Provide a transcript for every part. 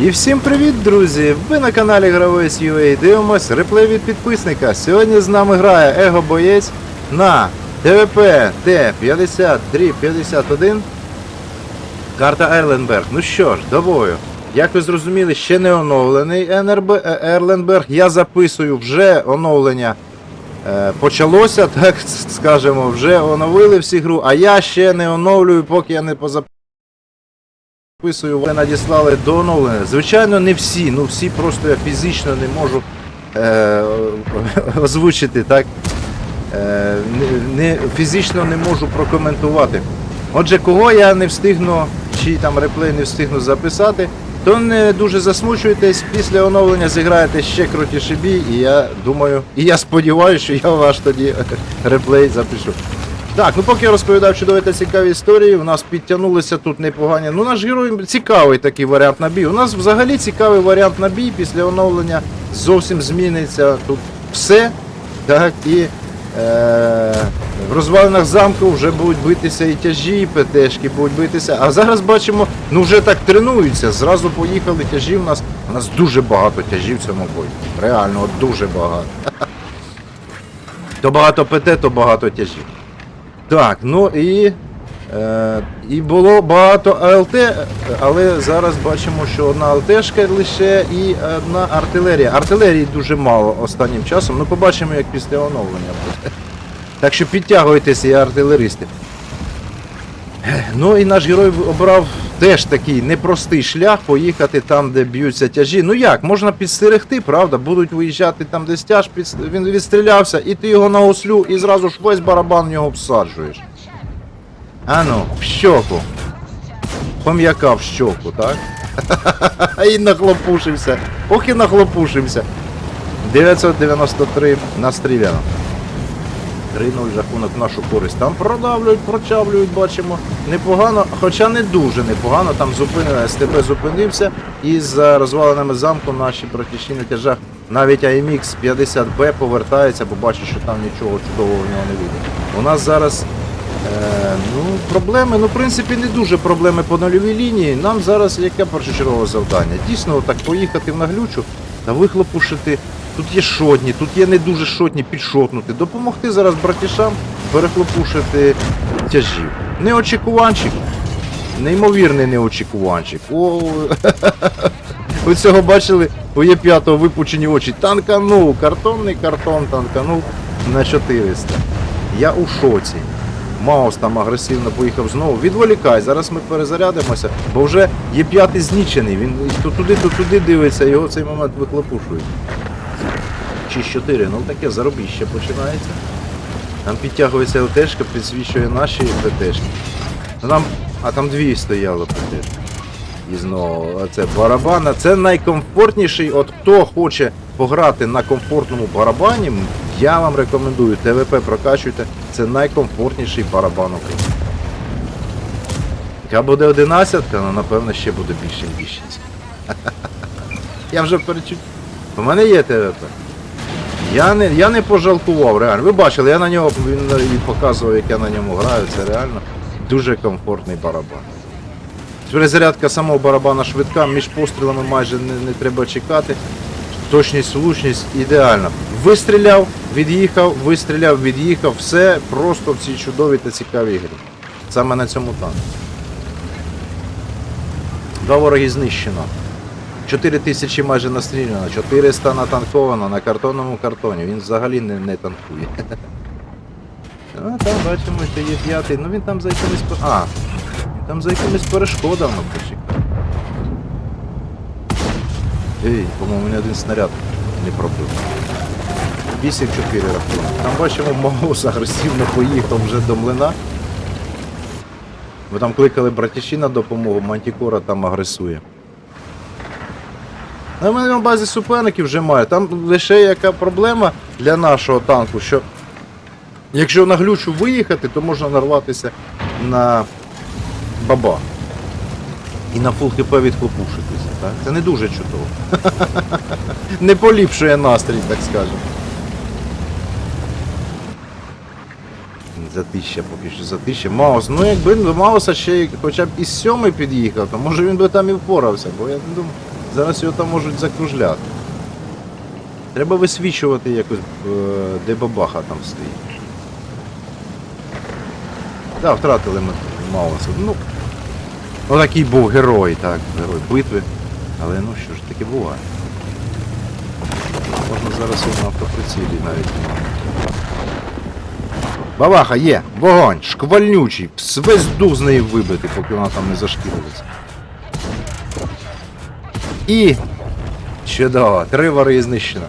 І всім привіт, друзі! Ви на каналі Гравець UA дивимось реплей від підписника. Сьогодні з нами грає Его Боєць на ТВП Т-50-51. Карта Ерленберг. Ну що ж, до бою. Як ви зрозуміли, ще не оновлений НРБ е, Ерленберг. Я записую вже оновлення. е, Почалося, так скажемо, вже оновили всі гру, а я ще не оновлюю, поки я не позаписую. Підписую, ви надіслали до оновлення. Звичайно, не всі, ну всі просто я фізично не можу е, озвучити, так? Е, не, фізично не можу прокоментувати. Отже, кого я не встигну, чи там реплей не встигну записати, то не дуже засмучуйтесь, після оновлення зіграєте ще крутіший бій, і я думаю, і я сподіваюся, що я ваш тоді реплей запишу. Так, ну поки я розповідав чудові та цікаві історії, у нас підтягнулися тут непогані. Ну, наш герой цікавий такий варіант на бій. У нас взагалі цікавий варіант на бій після оновлення зовсім зміниться тут все. Так, і е, в розвалинах замку вже будуть битися і тяжі, і ПТшки будуть битися. А зараз бачимо, ну вже так тренуються. Зразу поїхали тяжі. У нас у нас дуже багато тяжів в цьому бою. Реально, дуже багато. То багато ПТ, то багато тяжів. Так, ну і. Е, і було багато АЛТ, але зараз бачимо, що одна АЛТшка лише і одна артилерія. Артилерії дуже мало останнім часом. Ну побачимо, як після оновлення. Так що підтягуйтеся, я артилеристи. Ну і наш герой обрав теж такий непростий шлях поїхати там, де б'ються тяжі. Ну як, можна підстерегти, правда? Будуть виїжджати там, де тяж, під... він відстрілявся, і ти його на ослю, і зразу ж весь барабан в нього всаджуєш. Ану, в щоку. Пом'яка в щоку, так? І нахлопушився. Ох і нахлопушився. 993 настріляно. 3-0 рахунок нашу користь. Там продавлюють, прочавлюють, бачимо. Непогано, хоча не дуже непогано. Там зупинили, СТБ зупинився. І за розваленими замку наші братіші на тяжах. Навіть AMX 50B повертається, бо бачить, що там нічого чудового в нього не вийде. У нас зараз Е, ну, проблеми, ну, в принципі, не дуже проблеми по нульовій лінії. Нам зараз яке першочергове завдання? Дійсно, так поїхати в наглючу та вихлопушити. Тут є шотні, тут є не дуже шотні підшотнути. Допомогти зараз братішам перехлопушити тяжів. Неочікуванчик. Неймовірний неочікуванчик. О, ви цього бачили? У Є5 випучені очі. Танканув, картонний картон танканув на 400. Я у шоці. Маус там агресивно поїхав знову. Відволікай, зараз ми перезарядимося, бо вже є п'ятий знічений. Він то туди, то туди дивиться, його цей момент вихлопушують. Чи 4, ну таке заробіще починається. Там підтягується ЛТшка, підсвічує наші ПТшки. Ну, Там, а там дві стояло ПТшки. І знову це барабана. Це найкомфортніший. От хто хоче пограти на комфортному барабані, я вам рекомендую ТВП прокачуйте. Це найкомфортніший барабан України. Яка буде 11, ну напевно ще буде більше 6. Я вже перечуть. У мене є ТВП. Я не, я не пожалкував, реально. Ви бачили, я на нього він показував, як я на ньому граю. Це реально дуже комфортний барабан. Перезарядка самого барабана швидка, між пострілами майже не, не треба чекати. Точність, влучність ідеальна. Вистріляв, від'їхав, вистріляв, від'їхав. Все просто в цій чудовій та цікавій грі. Саме на цьому танку. Два вороги знищено. 4 тисячі майже настріляно, 400 натанковано на картонному картоні. Він взагалі не, не танкує. А там бачимо, що є п'ятий. Ну він там за якимись. А, там за якимись перешкодами почекав. Ей, по-моєму, ні один снаряд не пробив. 8-4 рахунок. Там бачимо, Маус агресивно поїхав вже до млина. Бо там кликали братіші на допомогу, Мантікора там агресує. На мене на базі суперників вже має. Там лише яка проблема для нашого танку, що якщо на глючу виїхати, то можна нарватися на баба. І на фул хп відхлопушитися. Так? Це не дуже чудово. не поліпшує настрій, так скажемо. Затища поки що затища. Маус. Ну якби до Мауса ще хоча б із сьомий під'їхав, то може він би там і впорався, бо я не думаю. Зараз його там можуть закружляти. Треба висвічувати якось, е, де бабаха там стоїть. Так, втратили ми Мауса. Ну, ну такий був герой, так, герой битви. Але ну що ж таке буває. Можна зараз його на автоприцілі навіть. Бабаха є! Вогонь! Шквальнючий! Весь з неї вибити, поки вона там не зашкірилася. І. Чудово, три вари знищено.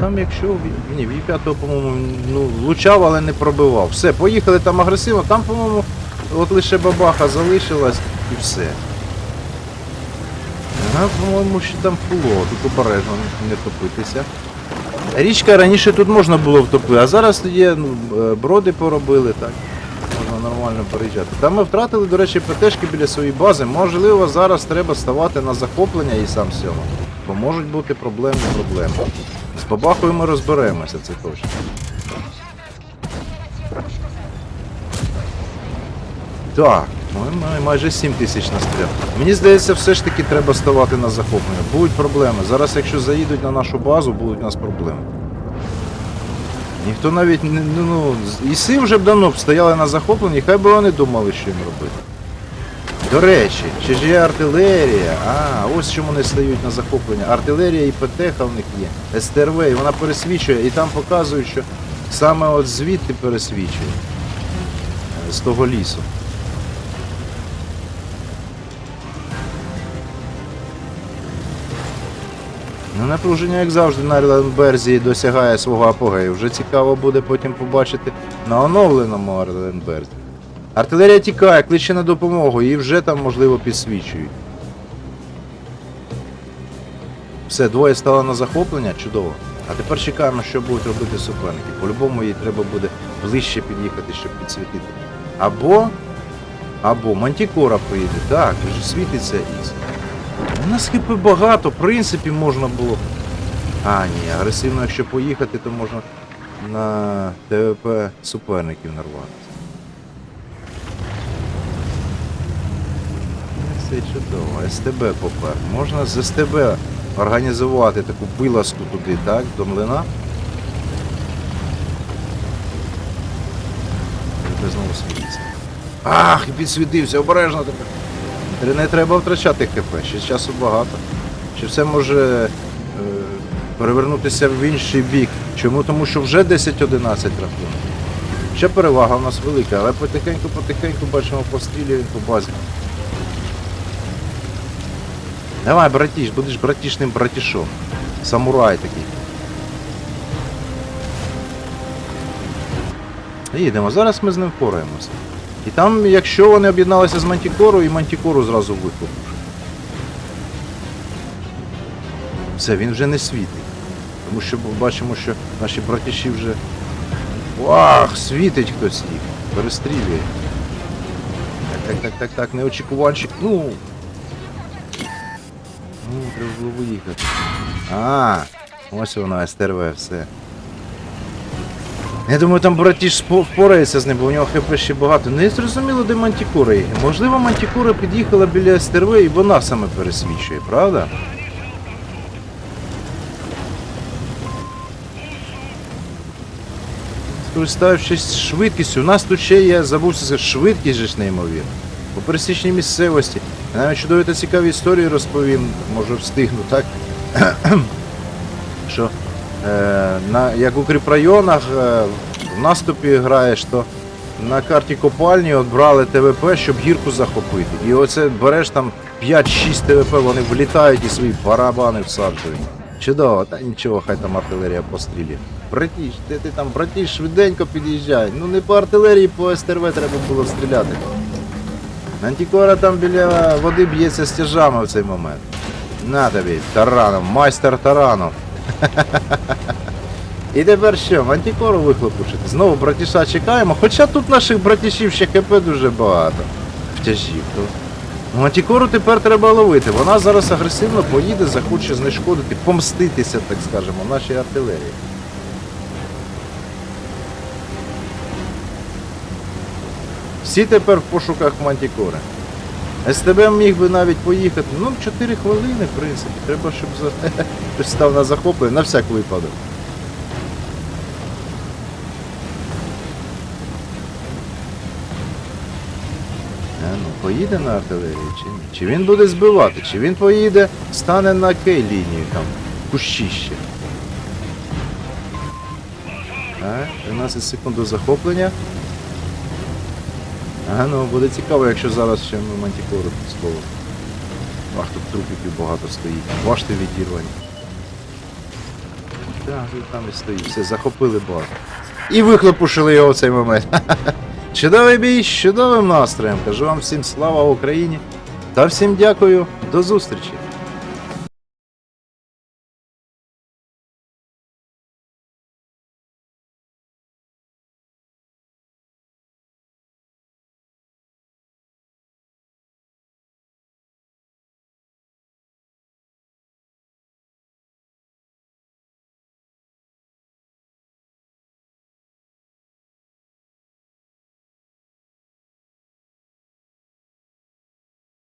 Там якщо ні, в І5, по-моєму, ну, влучав, але не пробивав. Все, поїхали там агресивно, там, по-моєму, от лише бабаха залишилась і все. Ага, по-моєму, ще там було, тут обережно не топитися. Річка раніше тут можна було втопити, а зараз є ну, е, броди поробили, так. Нормально переїжджати. Там ми втратили, до речі, ПТшки біля своєї бази. Можливо, зараз треба ставати на захоплення і сам сьому. Бо можуть бути проблеми проблеми. З бабахою ми розберемося, це точно. Так, ми май- майже 7 тисяч настріл. Мені здається, все ж таки треба ставати на захоплення. Будуть проблеми. Зараз, якщо заїдуть на нашу базу, будуть у нас проблеми. Ніхто навіть ну, ну іси вже б давно б стояли на захопленні, хай би вони думали, що їм робити. До речі, чи ж є артилерія? А, ось чому вони стають на захоплення. Артилерія і ПТХ в них є. СТРВ, і вона пересвічує, і там показують, що саме от звідти пересвічує. Е, З того лісу. Ну, напруження, як завжди, на Орленберзі досягає свого апогею. Вже цікаво буде потім побачити на оновленому Орленберзі. Артилерія тікає, кличе на допомогу, і вже там, можливо, підсвічують. Все, двоє стало на захоплення, чудово. А тепер чекаємо, що будуть робити суперники. По-любому їй треба буде ближче під'їхати, щоб підсвітити. Або. Або Мантікора поїде. Так, вже світиться із. У нас хп багато, в принципі, можна було. А, ні, агресивно, якщо поїхати, то можна на ТВП суперників нарватися. Ну, Все чудово. СТБ попер. Можна з СТБ організувати таку вилазку туди, так, до млина. Знову світиться. Ах, підсвітився, обережно тепер. Не треба втрачати ХП, ще часу багато. Ще все може е, перевернутися в інший бік. Чому? Тому що вже 10-11 рахунок. Ще перевага у нас велика, але потихеньку-потихеньку бачимо пострілюємо по базі. Давай, братіш, будеш братішним братішом. Самурай такий. Їдемо, зараз ми з ним впораємося. І там, якщо вони об'єдналися з Мантікорою, і Мантікору зразу вихлопнув. Все, він вже не світить. Тому що бачимо, що наші братіші вже. Вах, світить хтось їх. Перестрілює. Так, так, так, так, так, неочікуванчик. Ну. Ну, треба було виїхати. А, ось воно, СТРВ, все. Я думаю, там братіш впорається з ним, бо у нього хп ще багато. Не зрозуміло, де Мантікора є. Можливо, Мантікора під'їхала біля СТРВ і вона саме пересвічує, правда? Скориставшись швидкістю, у нас тут ще є, забувся сказати, швидкість же ж неймовірна. По пересічній місцевості. Я навіть чудові та цікаві історії розповім, може встигну, так? е, на, як у кріпрайонах е, в наступі граєш, то на карті копальні от брали ТВП, щоб гірку захопити. І оце береш там 5-6 ТВП, вони влітають і свої барабани всаджують. Чудово, та нічого, хай там артилерія пострілює. Братіш, де ти там, братіш, швиденько під'їжджай. Ну не по артилерії, по СТРВ треба було стріляти. Антикора там біля води б'ється стяжами в цей момент. На тобі, тараном, майстер тарану. І тепер що, мантікору вихлопушити? Знову братіша чекаємо, хоча тут наших братішів ще ХП дуже багато. Втяжів. То... Мантікору тепер треба ловити. Вона зараз агресивно поїде, захоче знешкодити, помститися, так скажемо, нашій артилерії. Всі тепер в пошуках мантікори. СТБ міг би навіть поїхати. Ну, 4 хвилини, в принципі. Треба, щоб за... хтось став на захоплення, на всяк випадок. А, ну, поїде на артилерію чи ні? Чи він буде збивати, чи він поїде, стане на кей лінію там, кущище. Так, 13 секунд до захоплення. Ага, ну буде цікаво, якщо зараз ще ми мантікору слово. Ах, тут трупиків багато стоїть. Башти відірвані. Так, тут там і стоїть. Все, захопили базу. І вихлопушили його в цей момент. Чудовий бій з чудовим настроєм. Кажу вам всім слава Україні. Та всім дякую. До зустрічі.